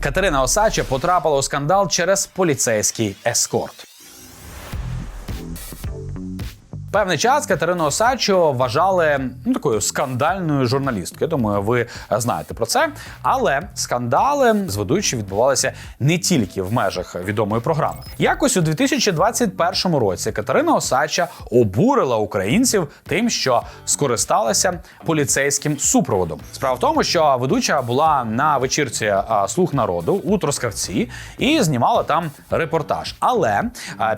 Катерина Осача потрапила у скандал через поліцейський ескорт. Певний час Катерину Осадчу вважали ну, такою скандальною журналісткою. Я думаю, ви знаєте про це. Але скандали з ведучою відбувалися не тільки в межах відомої програми. Якось у 2021 році Катерина Осадча обурила українців тим, що скористалася поліцейським супроводом. Справа в тому, що ведуча була на вечірці а, слух народу у Трускавці і знімала там репортаж. Але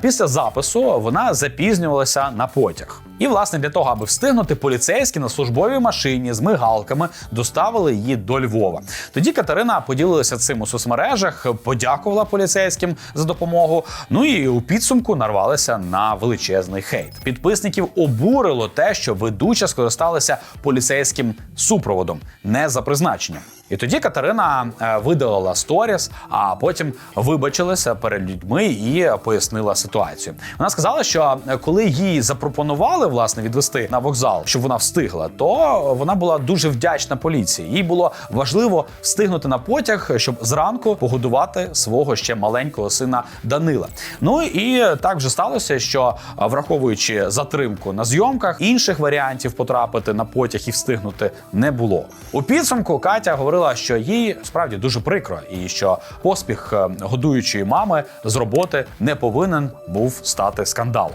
після запису вона запізнювалася на потяг. І, власне, для того, аби встигнути, поліцейські на службовій машині з мигалками доставили її до Львова. Тоді Катерина поділилася цим у соцмережах, подякувала поліцейським за допомогу. Ну і у підсумку нарвалися на величезний хейт. Підписників обурило те, що ведуча скористалася поліцейським супроводом не за призначенням. І тоді Катерина е, видалила сторіс, а потім вибачилася перед людьми і пояснила ситуацію. Вона сказала, що е, коли їй запропонували власне відвести на вокзал, щоб вона встигла, то вона була дуже вдячна поліції. Їй було важливо встигнути на потяг, щоб зранку погодувати свого ще маленького сина Данила. Ну і так вже сталося, що е, враховуючи затримку на зйомках, інших варіантів потрапити на потяг і встигнути не було. У підсумку Катя говорила, що їй справді дуже прикро, і що поспіх е, годуючої мами з роботи не повинен був стати скандалом.